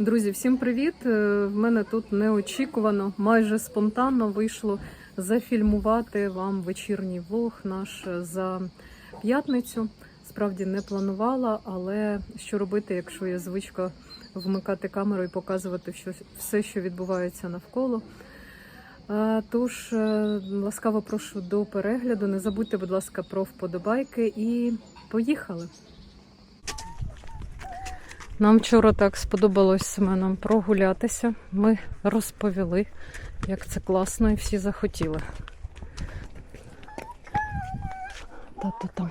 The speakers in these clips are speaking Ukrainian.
Друзі, всім привіт! Е, В мене тут неочікувано, майже спонтанно вийшло зафільмувати вам вечірній влог наш за п'ятницю. Справді не планувала, але що робити, якщо є звичка вмикати камеру і показувати все, що відбувається навколо. Е, Тож, е, ласкаво прошу до перегляду. Не забудьте, будь ласка, про вподобайки і поїхали. Нам вчора так сподобалось з Семеном прогулятися. Ми розповіли, як це класно, і всі захотіли. Тато там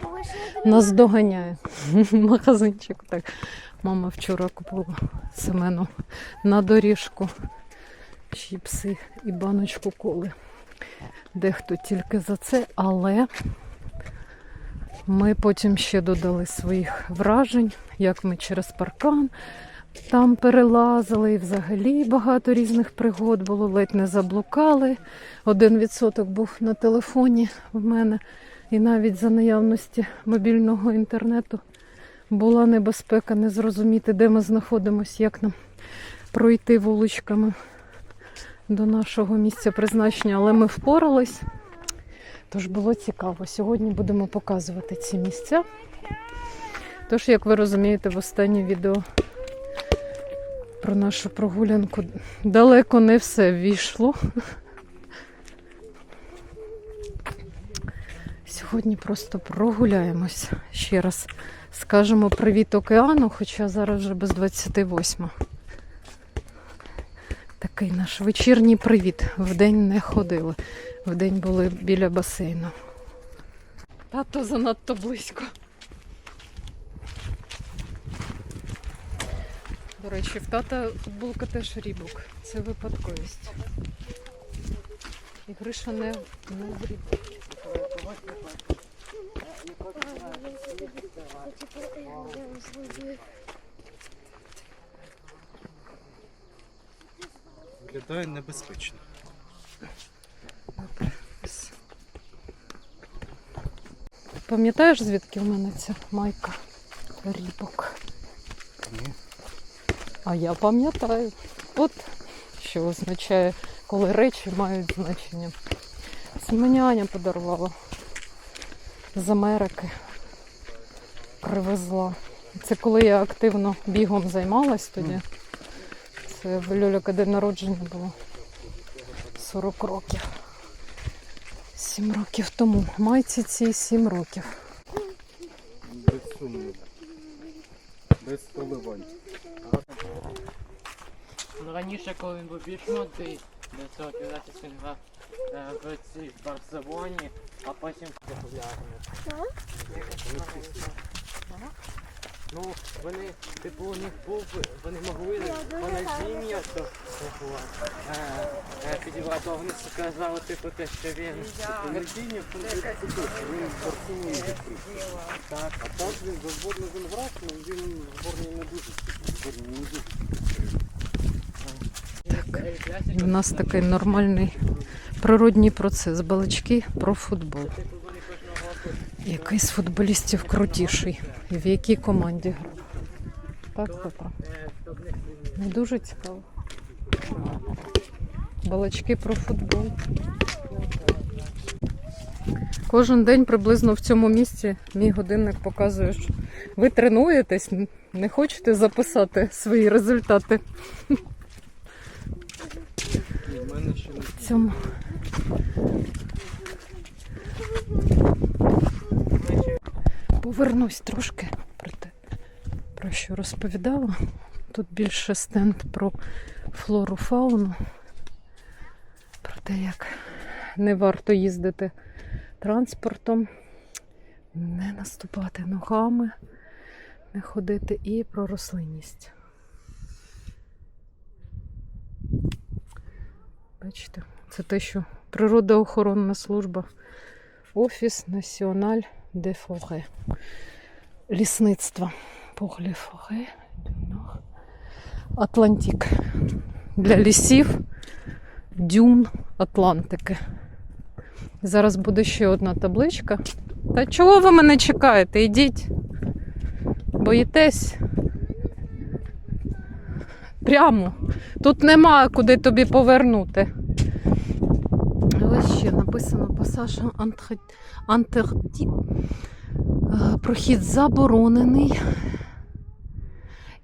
нас доганяє. Магазинчик. Так. Мама вчора купила Семену на доріжку чіпси і баночку коли. Дехто тільки за це, але ми потім ще додали своїх вражень, як ми через паркан там перелазили, і взагалі багато різних пригод було, ледь не заблукали. Один відсоток був на телефоні в мене, і навіть за наявності мобільного інтернету була небезпека не зрозуміти, де ми знаходимося, як нам пройти вуличками до нашого місця призначення, але ми впорались. Тож було цікаво. Сьогодні будемо показувати ці місця. Тож, як ви розумієте, в останнє відео про нашу прогулянку далеко не все ввійшло. Сьогодні просто прогуляємось. Ще раз скажемо привіт океану, хоча зараз вже без 28. Такий наш вечірній привіт. Вдень не ходили. Вдень були біля басейну. Тато занадто близько. До речі, в тата футболка теж рібок. Це випадковість. І Гриша не, не в рібок. Виглядає небезпечно. Пам'ятаєш, звідки в мене ця майка рібок? Ні. А я пам'ятаю. От що означає, коли речі мають значення. Це мені Аня подарувала з Америки. Привезла. Це коли я активно бігом займалась тоді. Це в Льоліка день народження було 40 років. 7 років тому. Майці цій 7 років. Без сумніву. Без поливань. Ну, раніше, коли він був більш молодий, до цього півдесят він грав е, в цій Барселоні, а потім популярні. Ну, вони, типу, у них був, вони могли понадіння, то типу, е, е, підібрати, а вони сказали, типу, те, що він Понедіння в принципі, він в Барселоні так. А так він за зборну він грав, але він в зборній не дуже в зборній не дуже. У нас такий нормальний природній процес. Балачки про футбол. Який з футболістів крутіший? І в якій команді? Так, папа. Не дуже цікаво. Балачки про футбол. Кожен день приблизно в цьому місці мій годинник показує, що ви тренуєтесь, не хочете записати свої результати в цьому. Повернусь трошки про те, про що розповідала. Тут більше стенд про флору фауну, про те, як не варто їздити транспортом, не наступати ногами, не ходити і про рослинність. Бачите, це те, що природоохоронна служба, Офіс Національ де Форе. Лісництво. Поглі Форе. Атлантик. Для лісів, дюн Атлантики. Зараз буде ще одна табличка. Та чого ви мене чекаєте? Ідіть. Боїтесь? прямо. Тут нема куди тобі повернути. Ще написано пасаж Антерді. Е, Прохід заборонений.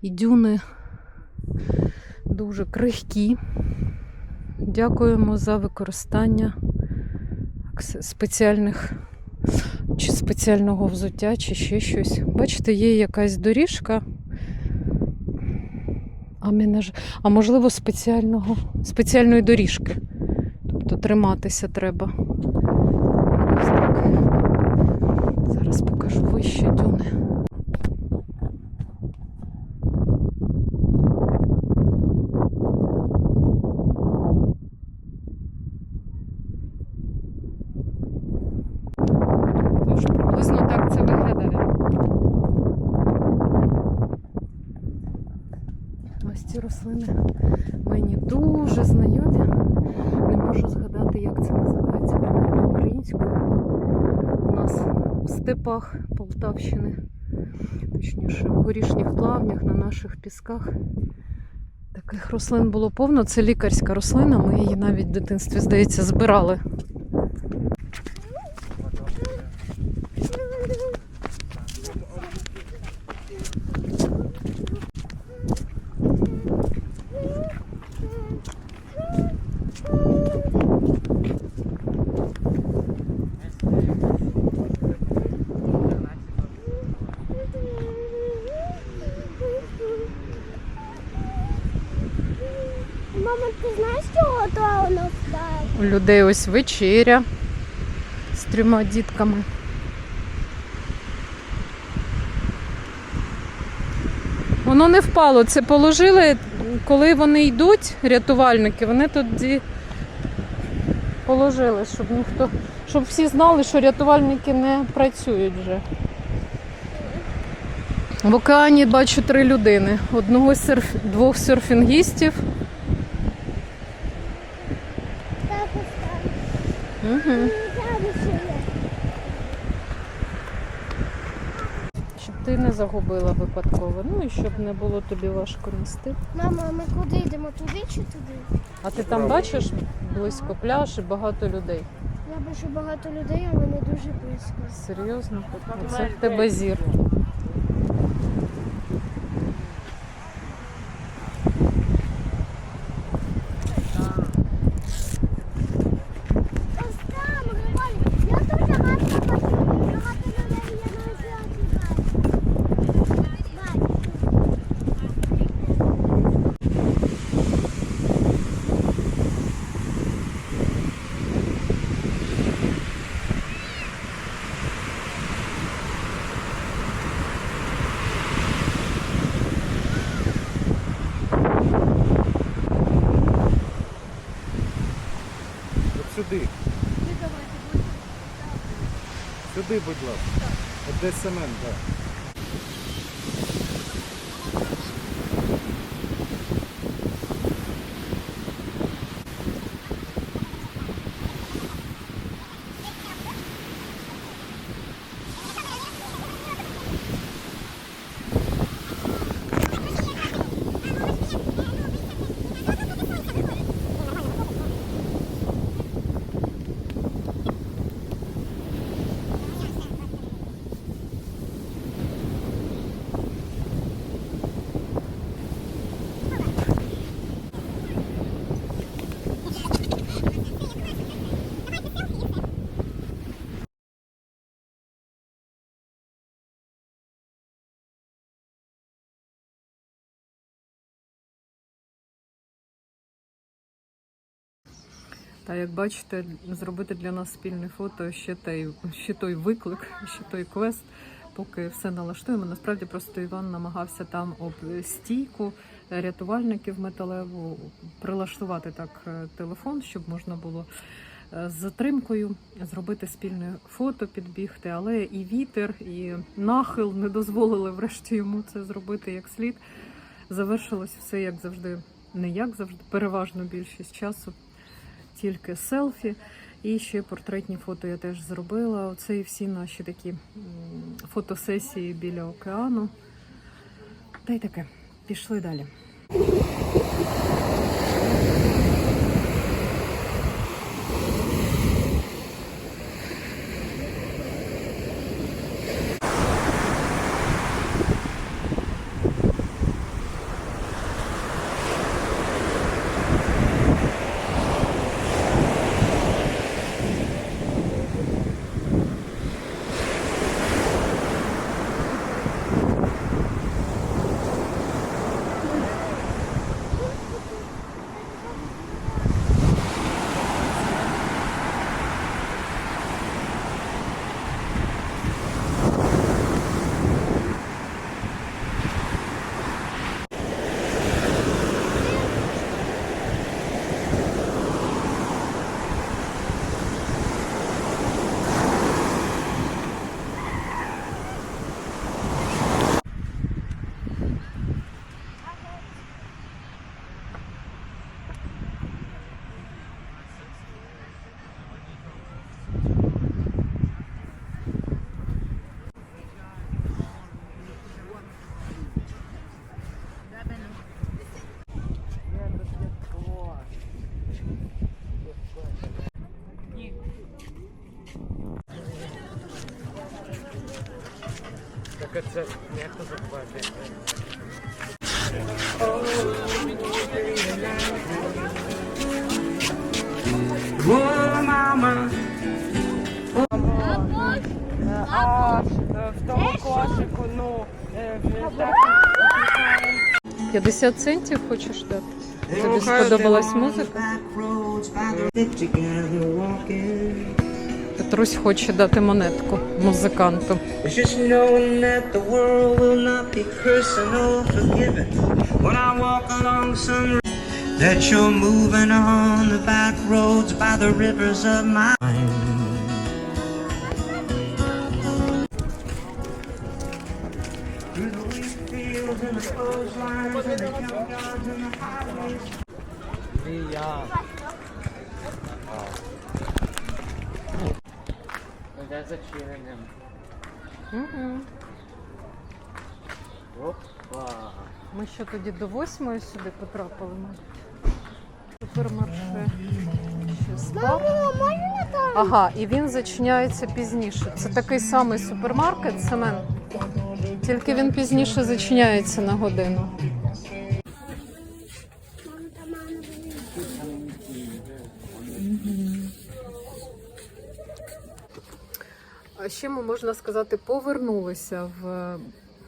І дюни дуже крихкі. Дякуємо за використання спеціальних чи спеціального взуття, чи ще щось. Бачите, є якась доріжка. А, мене а можливо, спеціального, спеціальної доріжки. Тобто триматися треба. Зараз покажу вище дюни. Тож приблизно так це виглядає. Ось ці рослини мені дуже знайомі. Не можу згадати, як це називається принаймні українською. У нас в степах Полтавщини, точніше, в горішніх плавнях на наших пісках. Таких рослин було повно. Це лікарська рослина. Ми її навіть в дитинстві, здається, збирали. У людей ось вечеря з трьома дітками. Воно не впало, це положили, коли вони йдуть, рятувальники, вони тоді положили, щоб ніхто, щоб всі знали, що рятувальники не працюють вже. В океані бачу три людини. Одного серф... двох серфінгістів. Так ось Угу. Щоб ти не загубила випадково. Ну і щоб не було тобі важко нести. Мама, а ми куди йдемо? Туди чи туди? А ти там бачиш близько пляж і багато людей. Я бачу багато людей, але не дуже близько. Серйозно? Це в тебе зір. Ось там, Григорій, я дуже гарно бачу. Багато людей є на океані. Бачу. От сюди. Сюди, будь ласка. От десь семен, так. Та як бачите, зробити для нас спільне фото ще той, ще той виклик, ще той квест, поки все налаштуємо. Насправді просто Іван намагався там об стійку рятувальників металеву прилаштувати так е, телефон, щоб можна було е, з затримкою зробити спільне фото, підбігти, але і вітер, і нахил не дозволили врешті йому це зробити як слід. Завершилось все як завжди, не як завжди, переважно більшість часу тільки селфі. І ще портретні фото я теж зробила. Оце і всі наші такі фотосесії біля океану. Та й таке. Пішли далі. М'яко захватить. О, мама! А в тому кошику, ну, е, в так 50 центів хочеш дати? Тобі сподобалась музика? Петрусь хоче дати монетку музиканту. That you're moving on the back roads by the rivers of my mind. Де зачиненим? Угу. Опа. Ми ще тоді до восьмої сюди потрапили. Супермарше. Ще можна там? Ага, і він зачиняється пізніше. Це такий самий супермаркет, Семен. Тільки він пізніше зачиняється на годину. Ще ми, можна сказати, повернулися в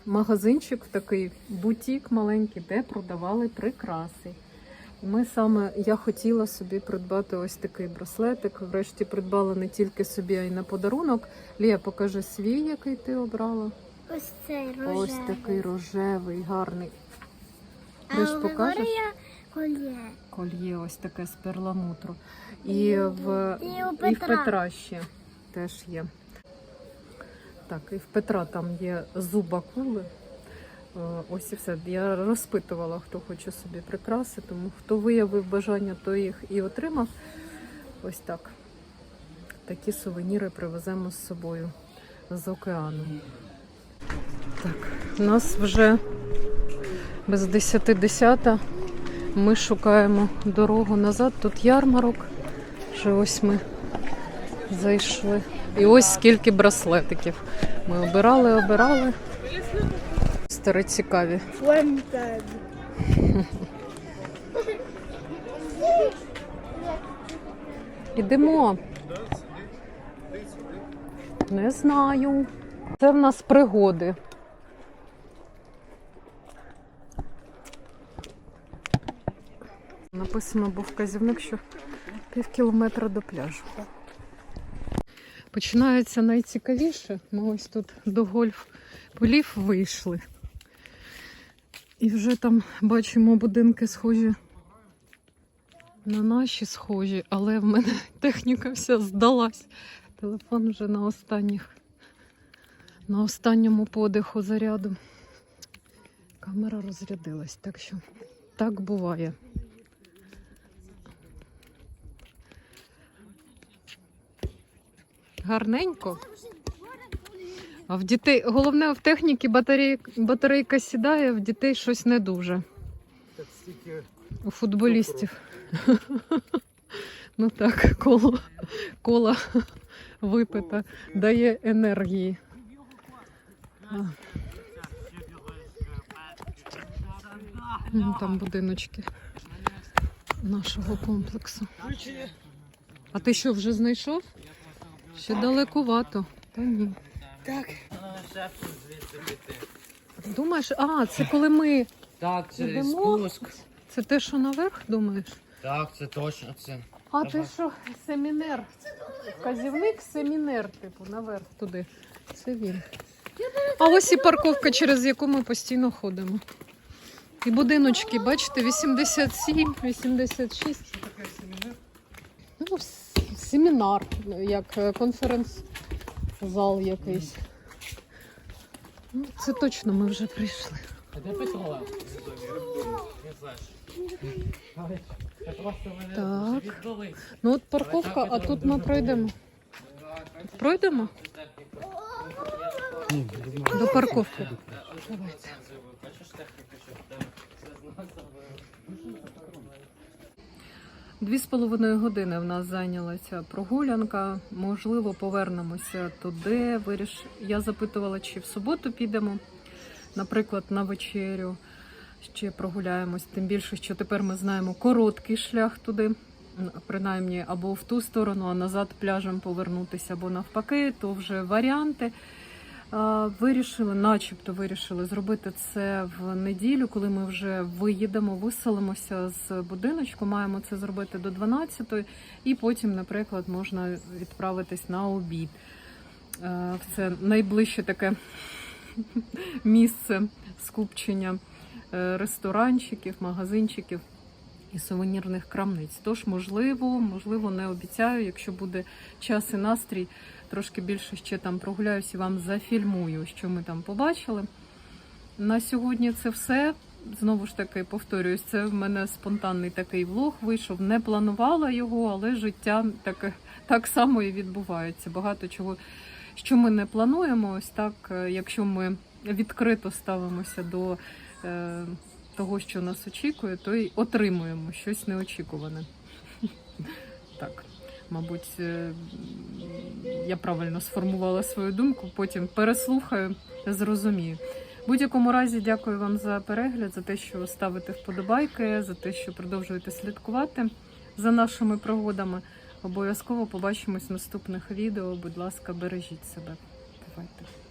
магазинчик, в такий бутік маленький, де продавали прикраси. Ми саме я хотіла собі придбати ось такий браслетик. Врешті придбала не тільки собі, а й на подарунок. Лія, покажи свій, який ти обрала. Ось цей рожевий. Ось такий рожевий, гарний. А Ти ж покажеш? Кольє. Кольє ось таке з перламутру. І в, І і в. Петра ще теж є. Так, і в Петра там є зуба кули. Е, Ось і все. Я розпитувала, хто хоче собі прикраси, тому хто виявив бажання, той їх і отримав. Ось так. Такі сувеніри привеземо з собою з океану. Так, у нас вже без 10 десята. Ми шукаємо дорогу назад. Тут ярмарок. Вже ось ми зайшли. І ось скільки браслетиків. Ми обирали, обирали. Старі цікаві. Ідемо. Не знаю. Це в нас пригоди. Написано був вказівник, що пів кілометра до пляжу. Починається найцікавіше. Ми ось тут до гольф полів вийшли. І вже там бачимо будинки схожі на наші схожі, але в мене техніка вся здалась. Телефон вже на останніх, на останньому подиху заряду. Камера розрядилась, так що так буває. Гарненько. А в дітей, головне в техніці батарей, батарейка сідає, в дітей щось не дуже. У футболістів. Ну так, коло, кола випита дає енергії. Ну, Там будиночки нашого комплексу. А ти що, вже знайшов? Ще далекувато. Та ні. Піти. Думаєш, а, це коли ми. Так, це Ідемо? спуск. Це те, що наверх думаєш? Так, це точно це. А ти що, семінер? Вказівник семінер, типу, наверх туди. Це він. А ось і парковка, через яку ми постійно ходимо. І будиночки, бачите, 87, 86. Семінар, як е, конференц-зал якийсь. Ну, це точно ми вже прийшли. Так. Ну от парковка, а тут ми пройдемо. Пройдемо? До парковки. Хочеш техніку, щоб тебе все зносили? Дві з половиною години в нас зайнялася прогулянка. Можливо, повернемося туди. Виріш... Я запитувала, чи в суботу підемо, наприклад, на вечерю. Ще прогуляємось. Тим більше, що тепер ми знаємо короткий шлях туди, принаймні або в ту сторону, а назад пляжем повернутися, або навпаки, то вже варіанти. Вирішили, начебто вирішили зробити це в неділю, коли ми вже виїдемо, виселимося з будиночку. Маємо це зробити до 12-ї, і потім, наприклад, можна відправитись на обід. Це найближче таке місце скупчення е, ресторанчиків, магазинчиків і сувенірних крамниць. Тож, можливо, можливо, не обіцяю, якщо буде час і настрій, трошки більше ще там прогуляюсь і вам зафільмую, що ми там побачили. На сьогодні це все. Знову ж таки, повторююсь, це в мене спонтанний такий влог вийшов. Не планувала його, але життя таке так само і відбувається. Багато чого, що ми не плануємо, ось так, е, якщо ми відкрито ставимося до е, того, що нас очікує, то й отримуємо щось неочікуване. Так, мабуть, е, я правильно сформувала свою думку, потім переслухаю, зрозумію. В будь-якому разі дякую вам за перегляд, за те, що ставите вподобайки, за те, що продовжуєте слідкувати за нашими пригодами. Обов'язково побачимось в наступних відео. Будь ласка, бережіть себе. Давайте.